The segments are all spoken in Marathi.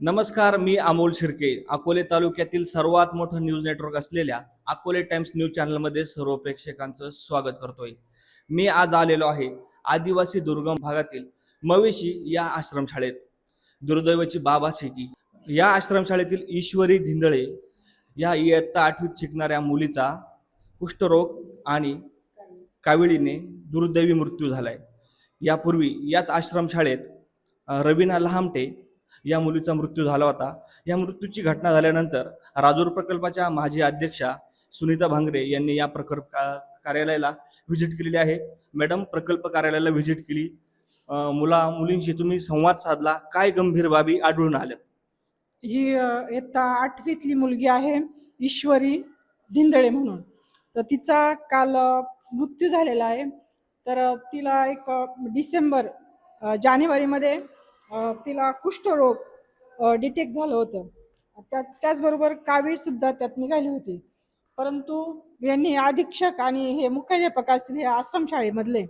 नमस्कार मी अमोल शिर्के. अकोले तालुक्यातील सर्वात मोठं न्यूज नेटवर्क असलेल्या अकोले टाइम्स न्यूज चॅनलमध्ये सर्व प्रेक्षकांचं स्वागत करतोय. मी आज आलेलो आहे आदिवासी दुर्गम भागातील मवेशी या आश्रमशाळेत. दुर्दैवाची बाब अशी की या आश्रमशाळेतील ईश्वरी धिंदळे या इयत्ता आठवीत शिकणाऱ्या मुलीचा कुष्ठरोग आणि काविळीने दुर्दैवी मृत्यू झालाय. यापूर्वी याच आश्रमशाळेत रवीना लहामटे या मुलीचा मृत्यू झाला होता. या मृत्यूची घटना झाल्यानंतर राजूर प्रकल्पाच्या माजी अध्यक्षा सुनीता भांगरे यांनी या प्रकल्प का- कार्यालयाला व्हिजिट केलेली आहे. मॅडम प्रकल्प कार्यालयाला व्हिजिट केली. मुला मुलींशी तुम्ही संवाद साधला. काय गंभीर बाबी आढळून आल्या ही इयत्ता आठवीतली मुलगी आहे ईश्वरी धिंदळे म्हणून. तर तिचा काल मृत्यू झालेला आहे. तर तिला एक डिसेंबर जानेवारीमध्ये तिला कुष्ठरोग डिटेक्ट झालं होतं. त्या त्याचबरोबर कावीळसुद्धा त्यात निघाली होती. परंतु यांनी अधीक्षक आणि हे मुख्याध्यापक असतील हे आश्रमशाळेमधले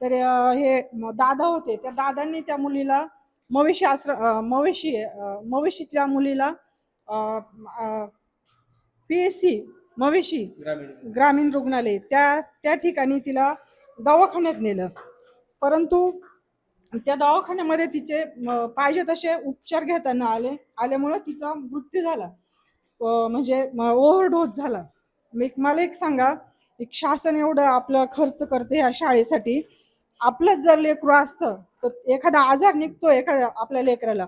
तर हे दादा होते. त्या दादांनी त्या मुलीला मवेशी आश्रम मवेशी अ, मवेशीच्या मुलीला पी एस सी मवेशी ग्रामीण रुग्णालय त्या त्या ठिकाणी तिला दवाखान्यात नेलं. परंतु त्या दवाखान्यामध्ये तिचे पाहिजे तसे उपचार घेताना आले आल्यामुळं तिचा मृत्यू झाला. म्हणजे ओव्हरडोस झाला. मी मला एक सांगा एक शासन एवढं आपलं खर्च करते ह्या शाळेसाठी. आपलंच जर लेकरू असतं तर एखादा आजार निघतो एखाद्या आपल्या लेकराला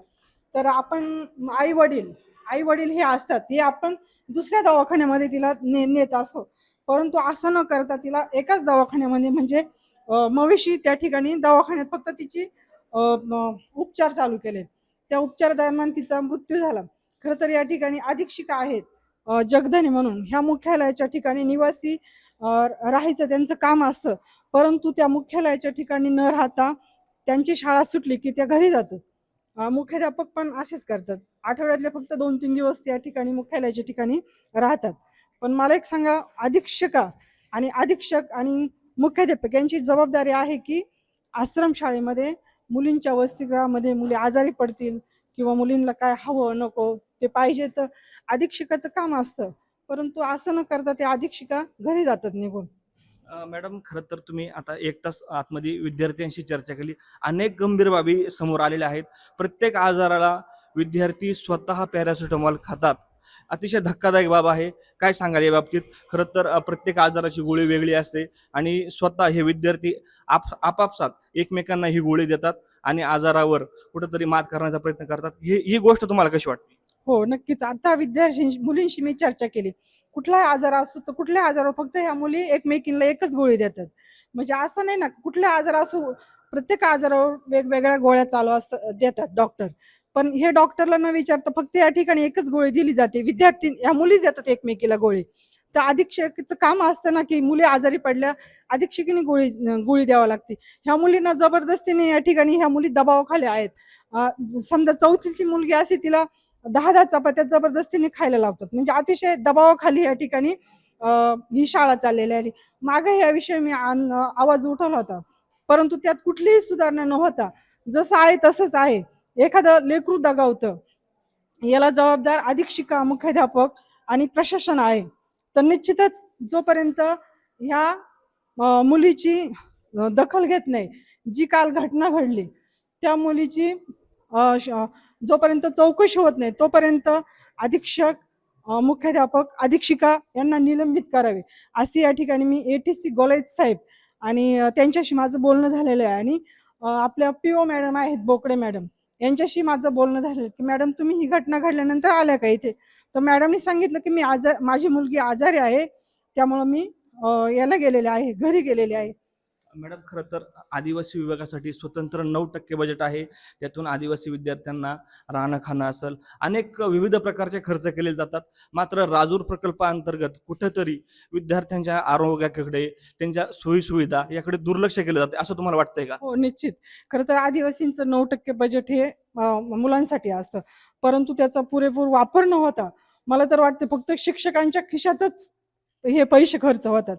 तर आपण आई वडील आई वडील हे असतात हे आपण दुसऱ्या दवाखान्यामध्ये तिला ने नेत असो. परंतु असं न करता तिला एकाच दवाखान्यामध्ये म्हणजे मवेशी त्या ठिकाणी दवाखान्यात फक्त तिची उपचार चालू केले. त्या उपचार दरम्यान तिचा मृत्यू झाला. खरं तर या ठिकाणी अधीक्षिका आहेत जगधनी म्हणून. ह्या मुख्यालयाच्या ठिकाणी निवासी राहायचं त्यांचं काम असतं. परंतु त्या मुख्यालयाच्या ठिकाणी न राहता त्यांची शाळा सुटली की त्या घरी जातात. मुख्याध्यापक पण असेच करतात. आठवड्यातले फक्त दोन तीन दिवस या ठिकाणी मुख्यालयाच्या ठिकाणी राहतात. पण मला एक सांगा अधीक्षका आणि अधीक्षक आणि मुख्याध्यापक यांची जबाबदारी आहे की आश्रमशाळेमध्ये मुलींच्या वसतिगृहामध्ये मुली आजारी पडतील किंवा मुलींना काय हवं नको ते पाहिजे तर अधीक्षकाचं काम असतं. परंतु असं न करता ते अधीक्षिका घरी जातात निघून. मॅडम खरं तर तुम्ही आता एक तास आतमध्ये विद्यार्थ्यांशी चर्चा केली. अनेक गंभीर बाबी समोर आलेल्या आहेत. प्रत्येक आजाराला विद्यार्थी स्वतः पॅरासिटामॉल खातात. अतिशय धक्कादायक बाब आहे. काय सांगाल या बाबतीत? खरं तर प्रत्येक आजाराची गोळी वेगळी असते आणि स्वतः हे विद्यार्थी आप आपापसात एकमेकांना ही गोळी देतात आणि आजारावर कुठंतरी मात करण्याचा प्रयत्न करतात. ही ही गोष्ट तुम्हाला कशी वाटते? हो नक्कीच. आता विद्यार्थी मुलींशी मी चर्चा केली. कुठलाही आजार असो तर कुठल्या आजारावर फक्त ह्या मुली एकमेकींना एकच गोळी देतात. म्हणजे असं नाही ना कुठल्या आजार असो प्रत्येक आजारावर वेगवेगळ्या गोळ्या चालू अस देतात डॉक्टर. पण हे डॉक्टरला न विचारता फक्त या ठिकाणी एकच गोळी दिली जाते. विद्यार्थी ह्या मुलीच देतात एकमेकीला गोळी. तर अधीक्षकचं काम असतं ना की मुली आजारी पडल्या अधीक्षकीने गोळी गोळी द्यावी लागते. ह्या मुलींना जबरदस्तीने या ठिकाणी ह्या मुली दबावाखाली आहेत. समजा चौथीची मुलगी असे तिला दहा दहा चपात्या जबरदस्तीने खायला लावतात. म्हणजे अतिशय दबावाखाली या ठिकाणी ही शाळा चाललेली आहे. मागे याविषयी मी आवाज उठवला होता. परंतु त्यात कुठलीही सुधारणा न होता जसं आहे तसंच आहे. एखादं लेकरू दगावतं. याला जबाबदार अधीक्षिका मुख्याध्यापक आणि प्रशासन आहे. तर निश्चितच जोपर्यंत ह्या मुलीची दखल घेत नाही जी काल घटना घडली त्या मुलीची श- जोपर्यंत चौकशी होत नाही तोपर्यंत अधीक्षक मुख्याध्यापक अधीक्षिका यांना निलंबित करावे. असे या ठिकाणी मी ए टी सी गोलाईत साहेब आणि त्यांच्याशी माझं बोलणं झालेलं आहे. आणि आपल्या पी ओ मॅडम आहेत बोकडे मॅडम यांच्याशी माझं बोलणं झालं की मॅडम तुम्ही ही घटना घडल्यानंतर आल्या का इथे? तर मॅडमनी सांगितलं की मी आज माझी मुलगी आजारी आहे त्यामुळं मी याला गेलेले आहे घरी गेलेले आहे. मॅडम खरं तर आदिवासी विभागासाठी स्वतंत्र नऊ टक्के बजेट आहे. त्यातून आदिवासी विद्यार्थ्यांना राहणं खाणं असेल अनेक विविध प्रकारचे खर्च केले जातात. मात्र राजूर प्रकल्पाअंतर्गत कुठेतरी विद्यार्थ्यांच्या आरोग्याकडे त्यांच्या सोयीसुविधा याकडे दुर्लक्ष केलं जाते असं तुम्हाला वाटतंय का? हो निश्चित. खरं तर आदिवासींचं नऊ टक्के बजेट हे मुलांसाठी असतं. परंतु त्याचा पुरेपूर वापर न होता मला तर वाटतं फक्त शिक्षकांच्या खिशातच हे पैसे खर्च होतात.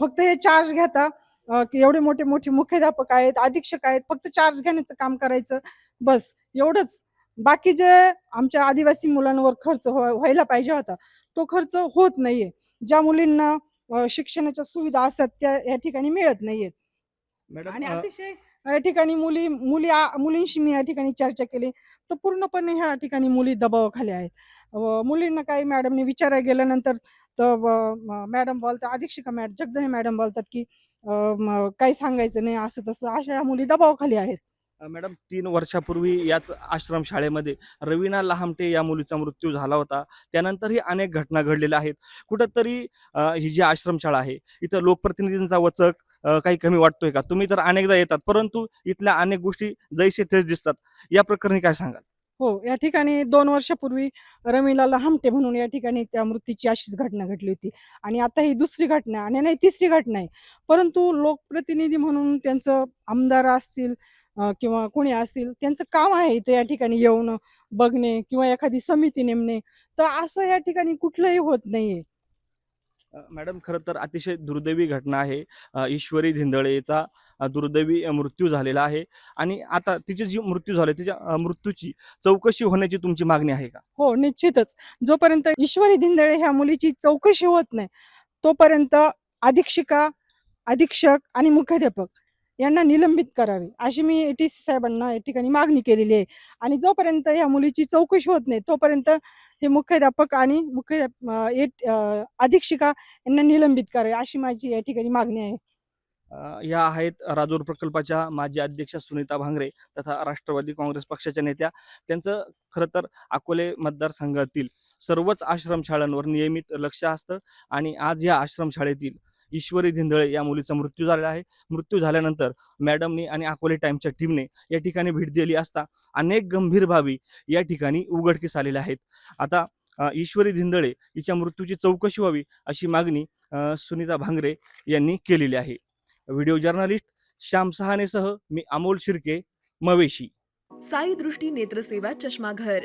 फक्त हे चार्ज घेता एवढे मोठे मोठे मुख्याध्यापक आहेत अधीक्षक आहेत फक्त चार्ज घेण्याचं काम करायचं बस एवढंच. बाकी जे आमच्या आदिवासी मुलांवर खर्च व्हा- व्हायला पाहिजे होता तो खर्च होत नाहीये. ज्या मुलींना शिक्षणाच्या सुविधा असतात त्या या ठिकाणी मिळत नाहीयेत. आणि अतिशय या ठिकाणी मुली मुली मुलींशी मी या ठिकाणी चर्चा केली तर पूर्णपणे ह्या ठिकाणी मुली दबावाखाली आहेत. मुलींना काही मॅडमने विचारायला गेल्यानंतर तर मॅडम बोलतात अधीक्षिका मॅडम जगदने मॅडम बोलतात की काही सांगायचं नाही असं तसं अशा या मुली दबावाखाली आहेत. मॅडम तीन वर्षापूर्वी याच आश्रम शाळेमध्ये रवीना लहामटे या मुलीचा मृत्यू झाला होता. त्यानंतरही अनेक घटना घडलेल्या आहेत. कुठंतरी ही जी आश्रमशाळा आहे इथं लोकप्रतिनिधींचा वचक काही कमी वाटतोय का? तुम्ही तर अनेकदा येतात परंतु इथल्या अनेक गोष्टी जैसे तेच दिसतात. या प्रकरणी काय सांगाल? हो या ठिकाणी दोन वर्षापूर्वी रमीलाला हमटे म्हणून या ठिकाणी त्या मृत्यूची अशीच घटना घडली होती. आणि आता ही दुसरी घटना आणि नाही तिसरी घटना आहे. परंतु लोकप्रतिनिधी म्हणून त्यांचं आमदार असतील किंवा कोणी असतील त्यांचं काम आहे इथं या ठिकाणी येऊन बघणे किंवा एखादी समिती नेमणे. तर असं या ठिकाणी कुठलंही होत नाहीये. मॅडम खरं तर अतिशय दुर्दैवी घटना आहे. ईश्वरी धिंदळेचा दुर्दैवी मृत्यू झालेला आहे. आणि आता तिची जी मृत्यू झाले तिच्या मृत्यूची चौकशी होण्याची तुमची मागणी आहे का? हो निश्चितच. जोपर्यंत ईश्वरी धिंदळे ह्या मुलीची चौकशी होत नाही तोपर्यंत अधीक्षिका अधीक्षक आणि मुख्याध्यापक यांना निलंबित करावे. अशी मी टी सी साहेबांना या ठिकाणी मागणी केलेली आहे. आणि जोपर्यंत ह्या मुलीची चौकशी होत नाही तोपर्यंत हे मुख्याध्यापक आणि मुख्य अधीक्षिका यांना निलंबित करावे अशी माझी या ठिकाणी मागणी आहे. या आहेत राजूर प्रकल्पाच्या माजी अध्यक्ष सुनीता भांगरे तथा राष्ट्रवादी काँग्रेस पक्षाच्या नेत्या. त्यांचं खरं तर अकोले मतदारसंघातील सर्वच आश्रमशाळांवर नियमित लक्ष असतं आणि आज या आश्रमशाळेतील ईश्वरी धिंदळे या मुलीचा मृत्यू झालेला आहे. मृत्यू झाल्यानंतर मॅडमने आणि अकोले टाइमच्या टीमने या ठिकाणी भेट दिली असता अनेक गंभीर बाबी या ठिकाणी उघडकीस आलेल्या आहेत. आता ईश्वरी धिंदळे हिच्या मृत्यूची चौकशी व्हावी अशी मागणी सुनीता भांगरे यांनी केलेली आहे. व्हिडिओ जर्नलिस्ट श्याम सहानेसह मी अमोल शिर्के मवेशी. साई दृष्टी नेत्रसेवा चष्माघर.